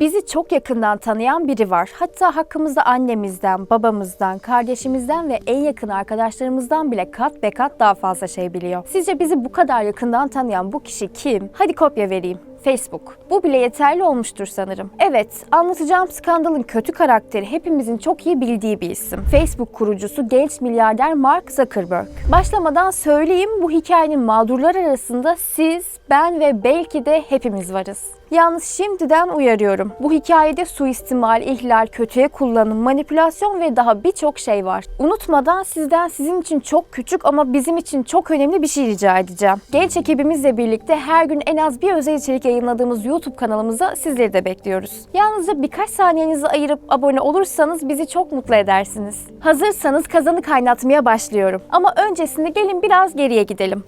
Bizi çok yakından tanıyan biri var. Hatta hakkımızda annemizden, babamızdan, kardeşimizden ve en yakın arkadaşlarımızdan bile kat be kat daha fazla şey biliyor. Sizce bizi bu kadar yakından tanıyan bu kişi kim? Hadi kopya vereyim. Facebook. Bu bile yeterli olmuştur sanırım. Evet, anlatacağım skandalın kötü karakteri hepimizin çok iyi bildiği bir isim. Facebook kurucusu genç milyarder Mark Zuckerberg. Başlamadan söyleyeyim bu hikayenin mağdurlar arasında siz, ben ve belki de hepimiz varız. Yalnız şimdiden uyarıyorum. Bu hikayede suistimal, ihlal, kötüye kullanım, manipülasyon ve daha birçok şey var. Unutmadan sizden sizin için çok küçük ama bizim için çok önemli bir şey rica edeceğim. Genç ekibimizle birlikte her gün en az bir özel içerik yayınladığımız YouTube kanalımıza sizleri de bekliyoruz. Yalnızca birkaç saniyenizi ayırıp abone olursanız bizi çok mutlu edersiniz. Hazırsanız kazanı kaynatmaya başlıyorum. Ama öncesinde gelin biraz geriye gidelim.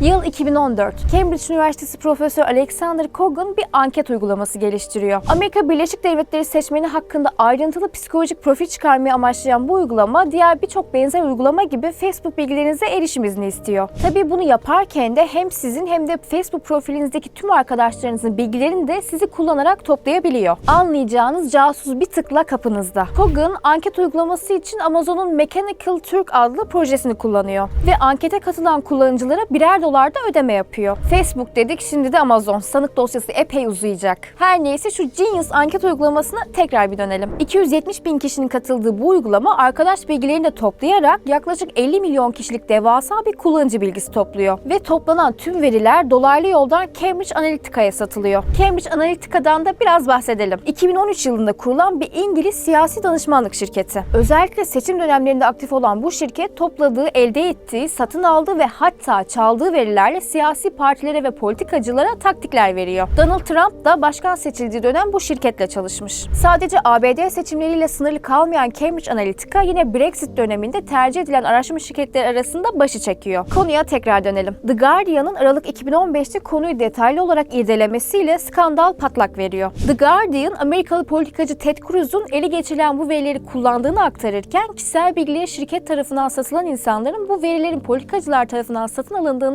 Yıl 2014. Cambridge Üniversitesi Profesör Alexander Kogan bir anket uygulaması geliştiriyor. Amerika Birleşik Devletleri seçmeni hakkında ayrıntılı psikolojik profil çıkarmayı amaçlayan bu uygulama diğer birçok benzer uygulama gibi Facebook bilgilerinize erişim izni istiyor. Tabii bunu yaparken de hem sizin hem de Facebook profilinizdeki tüm arkadaşlarınızın bilgilerini de sizi kullanarak toplayabiliyor. Anlayacağınız casus bir tıkla kapınızda. Kogan anket uygulaması için Amazon'un Mechanical Turk adlı projesini kullanıyor ve ankete katılan kullanıcılara birer dolar da ödeme yapıyor. Facebook dedik şimdi de Amazon. Sanık dosyası epey uzayacak. Her neyse şu Genius anket uygulamasına tekrar bir dönelim. 270 bin kişinin katıldığı bu uygulama arkadaş bilgilerini de toplayarak yaklaşık 50 milyon kişilik devasa bir kullanıcı bilgisi topluyor. Ve toplanan tüm veriler dolaylı yoldan Cambridge Analytica'ya satılıyor. Cambridge Analytica'dan da biraz bahsedelim. 2013 yılında kurulan bir İngiliz siyasi danışmanlık şirketi. Özellikle seçim dönemlerinde aktif olan bu şirket topladığı, elde ettiği, satın aldığı ve hatta çaldığı verilerle siyasi partilere ve politikacılara taktikler veriyor. Donald Trump da başkan seçildiği dönem bu şirketle çalışmış. Sadece ABD seçimleriyle sınırlı kalmayan Cambridge Analytica yine Brexit döneminde tercih edilen araştırma şirketleri arasında başı çekiyor. Konuya tekrar dönelim. The Guardian'ın Aralık 2015'te konuyu detaylı olarak irdelemesiyle skandal patlak veriyor. The Guardian, Amerikalı politikacı Ted Cruz'un eli geçirilen bu verileri kullandığını aktarırken kişisel bilgileri şirket tarafından satılan insanların bu verilerin politikacılar tarafından satın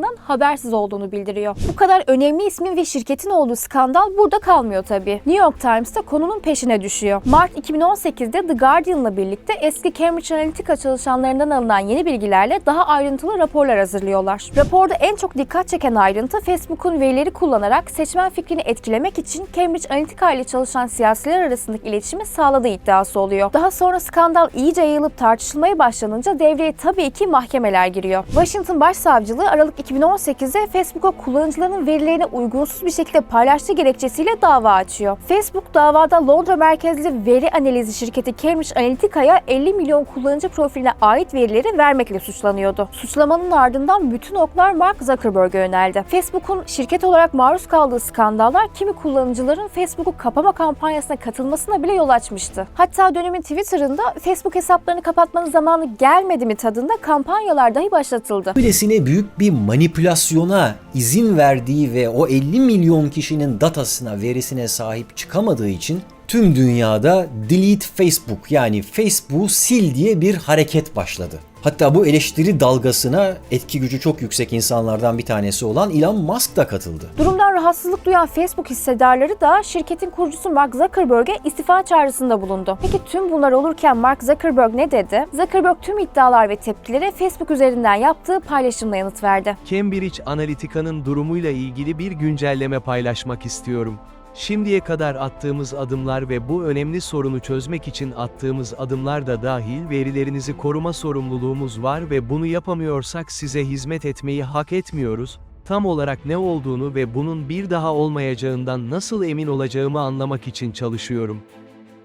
alındığından habersiz olduğunu bildiriyor. Bu kadar önemli ismin ve şirketin olduğu skandal burada kalmıyor tabii. New York Times da konunun peşine düşüyor. Mart 2018'de The Guardian'la birlikte eski Cambridge Analytica çalışanlarından alınan yeni bilgilerle daha ayrıntılı raporlar hazırlıyorlar. Raporda en çok dikkat çeken ayrıntı Facebook'un verileri kullanarak seçmen fikrini etkilemek için Cambridge Analytica ile çalışan siyasiler arasındaki iletişimi sağladığı iddiası oluyor. Daha sonra skandal iyice yayılıp tartışılmaya başlanınca devreye tabii ki mahkemeler giriyor. Washington Başsavcılığı Aralık 2018'de Facebook'a kullanıcıların verilerini uygunsuz bir şekilde paylaştığı gerekçesiyle dava açıyor. Facebook davada Londra merkezli veri analizi şirketi Cambridge Analytica'ya 50 milyon kullanıcı profiline ait verileri vermekle suçlanıyordu. Suçlamanın ardından bütün oklar Mark Zuckerberg'e yöneldi. Facebook'un şirket olarak maruz kaldığı skandallar kimi kullanıcıların Facebook'u kapama kampanyasına katılmasına bile yol açmıştı. Hatta dönemin Twitter'ında Facebook hesaplarını kapatmanın zamanı gelmedi mi tadında kampanyalar dahi başlatıldı. Öylesine büyük bir manipülasyona izin verdiği ve o 50 milyon kişinin datasına, verisine sahip çıkamadığı için tüm dünyada delete Facebook yani Facebook'u sil diye bir hareket başladı. Hatta bu eleştiri dalgasına etki gücü çok yüksek insanlardan bir tanesi olan Elon Musk da katıldı. Durumdan rahatsızlık duyan Facebook hissedarları da şirketin kurucusu Mark Zuckerberg'e istifa çağrısında bulundu. Peki tüm bunlar olurken Mark Zuckerberg ne dedi? Zuckerberg tüm iddialar ve tepkilere Facebook üzerinden yaptığı paylaşımla yanıt verdi. Cambridge Analytica'nın durumuyla ilgili bir güncelleme paylaşmak istiyorum. Şimdiye kadar attığımız adımlar ve bu önemli sorunu çözmek için attığımız adımlar da dahil verilerinizi koruma sorumluluğumuz var ve bunu yapamıyorsak size hizmet etmeyi hak etmiyoruz. Tam olarak ne olduğunu ve bunun bir daha olmayacağından nasıl emin olacağımı anlamak için çalışıyorum.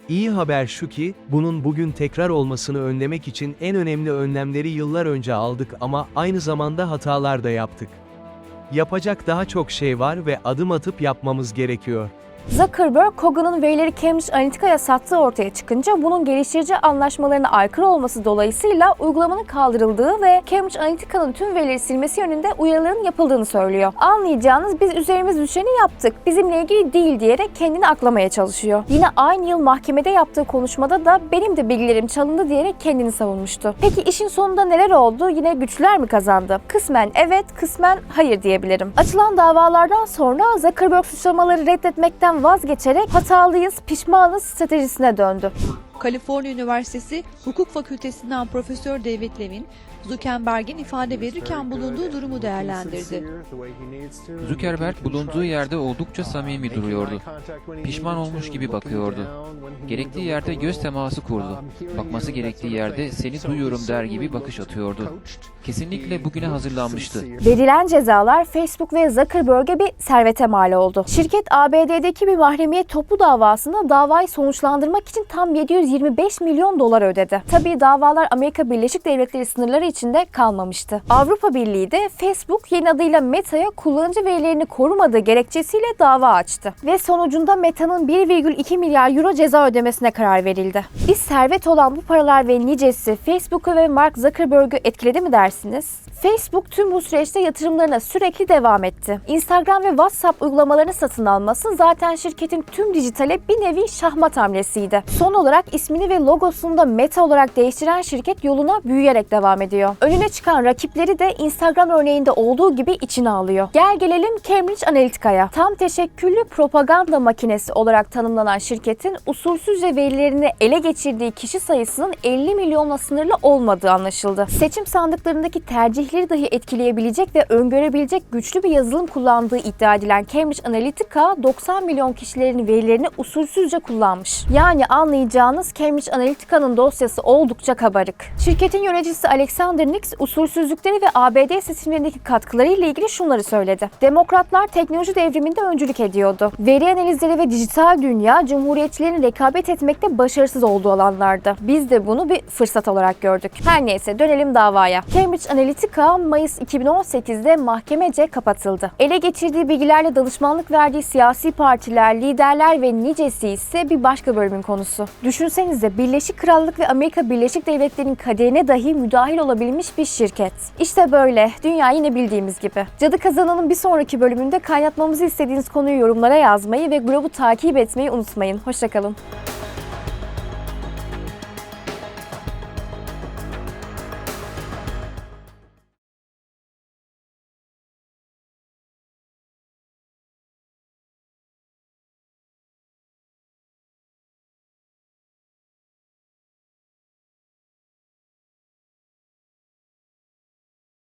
İyi haber şu ki, bunun bugün tekrar olmasını önlemek için en önemli önlemleri yıllar önce aldık ama aynı zamanda hatalar da yaptık. Yapacak daha çok şey var ve adım atıp yapmamız gerekiyor. Zuckerberg, Kogan'ın verileri Cambridge Analytica'ya sattığı ortaya çıkınca bunun geliştirici anlaşmalarına aykırı olması dolayısıyla uygulamanın kaldırıldığı ve Cambridge Analytica'nın tüm verileri silmesi yönünde uyarıların yapıldığını söylüyor. Anlayacağınız biz üzerimiz düşeni yaptık, bizimle ilgili değil diyerek kendini aklamaya çalışıyor. Yine aynı yıl mahkemede yaptığı konuşmada da benim de bilgilerim çalındı diyerek kendini savunmuştu. Peki işin sonunda neler oldu? Yine güçlüler mi kazandı? Kısmen evet, kısmen hayır diyebilirim. Açılan davalardan sonra Zuckerberg suçlamaları reddetmekten vazgeçerek hatalıyız, pişmanız stratejisine döndü. Kaliforniya Üniversitesi Hukuk Fakültesinden Profesör David Levin, Zuckerberg'in ifade verirken bulunduğu durumu değerlendirdi. Zuckerberg bulunduğu yerde oldukça samimi duruyordu. Pişman olmuş gibi bakıyordu. Gerektiği yerde göz teması kurdu. Bakması gerektiği yerde seni duyuyorum der gibi bakış atıyordu. Kesinlikle bugüne hazırlanmıştı. Verilen cezalar Facebook ve Zuckerberg'e bir servete mal oldu. Şirket ABD'deki bir mahremiyet toplu davasında davayı sonuçlandırmak için tam 725 milyon dolar ödedi. Tabii davalar Amerika Birleşik Devletleri sınırları içinde kalmamıştı. Avrupa Birliği de Facebook yeni adıyla Meta'ya kullanıcı verilerini korumadığı gerekçesiyle dava açtı. Ve sonucunda Meta'nın 1,2 milyar euro ceza ödemesine karar verildi. Bir servet olan bu paralar ve nicesi Facebook'u ve Mark Zuckerberg'ü etkiledi mi dersiniz? Facebook tüm bu süreçte yatırımlarına sürekli devam etti. Instagram ve WhatsApp uygulamalarını satın alması zaten şirketin tüm dijitale bir nevi şahmat hamlesiydi. Son olarak ismini ve logosunu da Meta olarak değiştiren şirket yoluna büyüyerek devam ediyor. Önüne çıkan rakipleri de Instagram örneğinde olduğu gibi içine alıyor. Gel gelelim Cambridge Analytica'ya. Tam teşekküllü propaganda makinesi olarak tanımlanan şirketin usulsüzce verilerini ele geçirdiği kişi sayısının 50 milyonla sınırlı olmadığı anlaşıldı. Seçim sandıklarındaki tercihleri dahi etkileyebilecek ve öngörebilecek güçlü bir yazılım kullandığı iddia edilen Cambridge Analytica 90 milyon kişilerin verilerini usulsüzce kullanmış. Yani anlayacağınız Cambridge Analytica'nın dosyası oldukça kabarık. Şirketin yöneticisi Alexander Nix usulsüzlükleri ve ABD seçimlerindeki katkılarıyla ilgili şunları söyledi. Demokratlar teknoloji devriminde öncülük ediyordu. Veri analizleri ve dijital dünya cumhuriyetçilerin rekabet etmekte başarısız olduğu alanlarda. Biz de bunu bir fırsat olarak gördük. Her neyse dönelim davaya. Cambridge Analytica Mayıs 2018'de mahkemece kapatıldı. Ele geçirdiği bilgilerle danışmanlık verdiği siyasi partiler, liderler ve nicesi ise bir başka bölümün konusu. Düşünsenize Birleşik Krallık ve Amerika Birleşik Devletleri'nin kaderine dahi müdahil olabilmiş bir şirket. İşte böyle. Dünya yine bildiğimiz gibi. Cadı Kazanı'nın bir sonraki bölümünde kaynatmamızı istediğiniz konuyu yorumlara yazmayı ve Glob'u takip etmeyi unutmayın. Hoşçakalın.